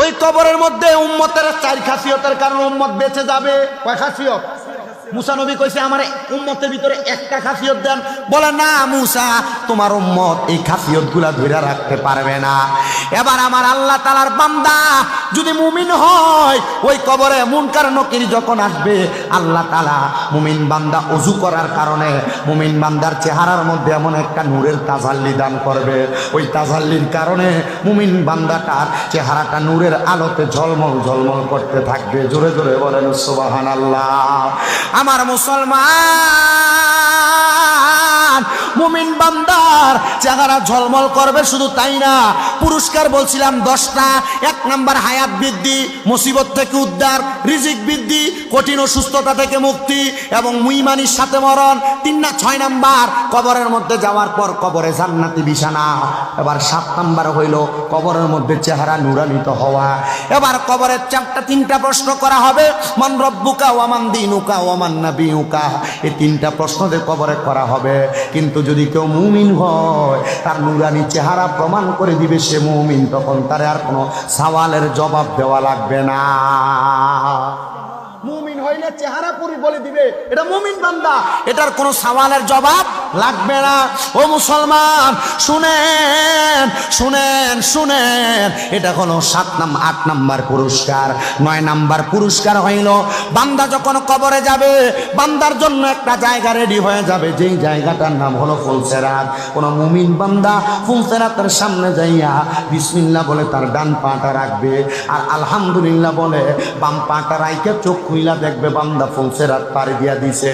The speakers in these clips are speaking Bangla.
ওই কবরের মধ্যে উম্মতের চার খাসিয়তের কারণে উম্মত বেঁচে যাবে। কয় খাসিয়ত? মুসানবী কইছে, আমার উম্মতের ভিতরে একটা খাসিয়ত দেন। বলে, না মুসা, তোমার উম্মত এই খাসিয়তগুলা ধরে রাখতে পারবে না। এবার আমার আল্লাহ তালার বান্দা যদি মুমিন হয়, ওই কবরে মুনকার নকির যখন আসবে, আল্লাহ তালা মুমিন বান্দা অজু করার কারণে মুমিন বান্দার চেহারার মধ্যে এমন একটা নূরের তাজাল্লি দান করবে। ওই তাজাল্লির কারণে মুমিন বান্দাটার চেহারাটা নূরের আলোতে ঝলমল ঝলমল করতে থাকবে। জোরে জোরে বলেন সুবাহান আল্লাহ আমার মুসলমান! মুমিন বান্দার চেহারা ঝলমল করবে, শুধু তাই না। পুরস্কার বলছিলাম দশটা, এক নাম্বার হায়াত বৃদ্ধি, মুসিবত থেকে উদ্ধার, রিজিক বৃদ্ধি, কঠিন অসুস্থতা থেকে মুক্তি, এবং মুইমানির সাথে মরণ, তিন না ছয় নাম্বার, কবরের মধ্যে যাওয়ার পর কবরে জান্নাতি বিছানা। এবার সাত নাম্বার হইল কবরের মধ্যে চেহারা নুরানিত হওয়া। এবার কবরের চারটা, তিনটা প্রশ্ন করা হবে, মান রব্বুকা ওয়ামান দিনুকা ওয়ামান নাবিউকা এই তিনটা প্রশ্ন কবরে করা হবে কিন্তু যদি কেউ মুমিন হয়, তার নুরানি চেহারা প্রমাণ করে দিবে সে মুমিন, তখন তার আর কোনো সওয়ালের জবাব দেওয়া লাগবে না। মুমিন হইলে চেহারা পুরি বলে দিবে। এটা মুমিন বান্দা, এটার কোনো সওয়ালের জবাব লাগবে না। ও মুসলমান, শুনেন শুনেন শুনেন। এটা হলো সাত নাম, আট নাম্বার পুরস্কার। নয় নাম্বার পুরস্কার হইল, বান্দা যখন কবরে যাবে, বান্দার জন্য একটা জায়গা রেডি হয়ে যাবে। যেই জায়গাটার নাম হলো ফুলসেরাত। কোন মুমিন বান্দা ফুলসেরাতের সামনে যাইয়া বিসমিল্লাহ বলে তার ডান পাটা রাখবে। আর আলহামদুলিল্লাহ বলে বাম পাটা রাইকে চোখ খুইলা দেখবে বান্দা ফুলসেরাত পাড়ি দিয়া দিছে।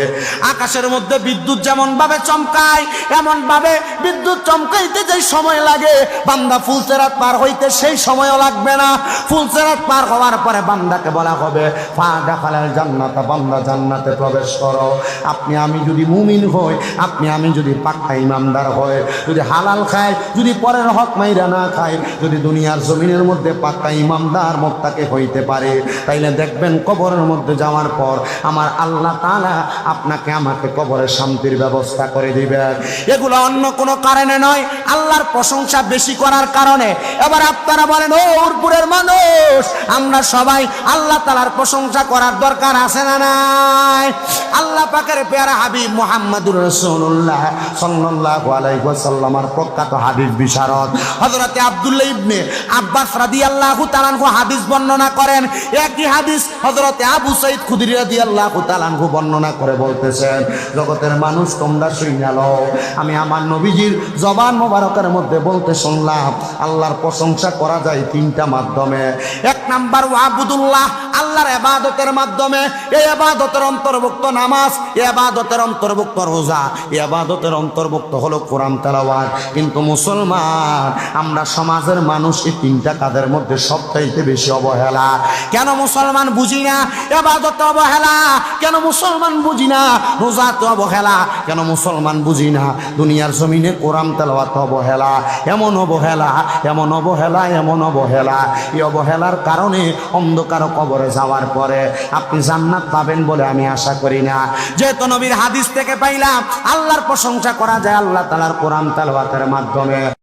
আকাশের মধ্যে বিদ্যুৎ যেমন ভাবে চমকায় এমন ভাবে বিদ্যুৎ চমকাইতে যে সময় লাগে, বান্দা ফুলসেরাত পার হইতে সেই সময়ও লাগবে না। ফুলসেরাত পার হওয়ার পরে বান্দাকে বলা হবে, ফা দেখালের জান্নাতা, বান্দা জান্নাতে প্রবেশ করো। আপনি, আমি যদি মুমিন হই, আপনি, আমি যদি পাক্কা ইমানদার হয় যদি হালাল খায় যদি পরের হক মাইরা না খায় যদি দুনিয়ার জমিনের মধ্যে পাক্কা ইমানদার মোত্তাকে হইতে পারে, তাইলে দেখবেন কবরের মধ্যে যাওয়ার পর আমার আল্লাহ তালা আপনাকে আমাকে কবরের শান্তির ব্যবস্থা করে দিবেন। এগুলো অন্য কোনো কারণে নয় আল্লাহর প্রশংসা বেশি করার কারণে। এবার আপনারা বলেন, ও উরপুরের মানুষ, আমরা সবাই আল্লাহ তালার প্রশংসা করার দরকার আছে না নাই? আল্লাহ পাকের পেয়ারা হাবিব মোহাম্মদুর রসুল্লাহ সাল্লাল্লাহু আলাইহি প্রখ্যাত হাদিস বিশারদ। হযরতে আব্দুল্লাহ ইবনে আব্বাস রাদিয়াল্লাহু তাআলা আনহু হাদিস বর্ণনা করেন। একই হাদিস হজরতে আবু সঈদ খুদরি রাদিয়াল্লাহু তাআলা আনহু বর্ণনা করে বলতেছেন, জগতের মানুষ তোমরা শুইনা লও। আমি আমার নবীজির জবান মোবারকের মধ্যে বলতে শুনলাম আল্লাহর প্রশংসা করা যায় তিনটা মাধ্যমে। এক নাম্বার ওয়াবুদুল্লাহ আল্লাহর এবাদতের মাধ্যমে এই এবাদতের অন্তর্ভুক্ত নামাজ এবাদতের অন্তর্ভুক্ত রোজা এবাদতের অন্তর্ভুক্ত হলো কোরআন তেলাওয়াত। কিন্তু মুসলমান, আমরা সমাজের মানুষ এই তিনটা কাদের মধ্যে সবচাইতে বেশি অবহেলা। কেন মুসলমান বুঝি না? এবাদত অবহেলা। কেন মুসলমান বুঝি না? রোজা তো অবহেলা। কেন মুসলমান বুঝি না? দুনিয়ার জমিনে কোরআন তেলাওয়াত অবহেলা। এমন অবহেলা এমন অবহেলা এমন অবহেলা। এই অবহেলার কারণে অন্ধকার কবরে যাওয়ার পরে আপনি জান্নাত পাবেন বলে আমি আশা করি না। যেহেতু নবীর হাদিস থেকে পাইলাম, আল্লাহর প্রশংসা করা যায় আল্লাহ তালার কোরআন তালবাতের মাধ্যমে।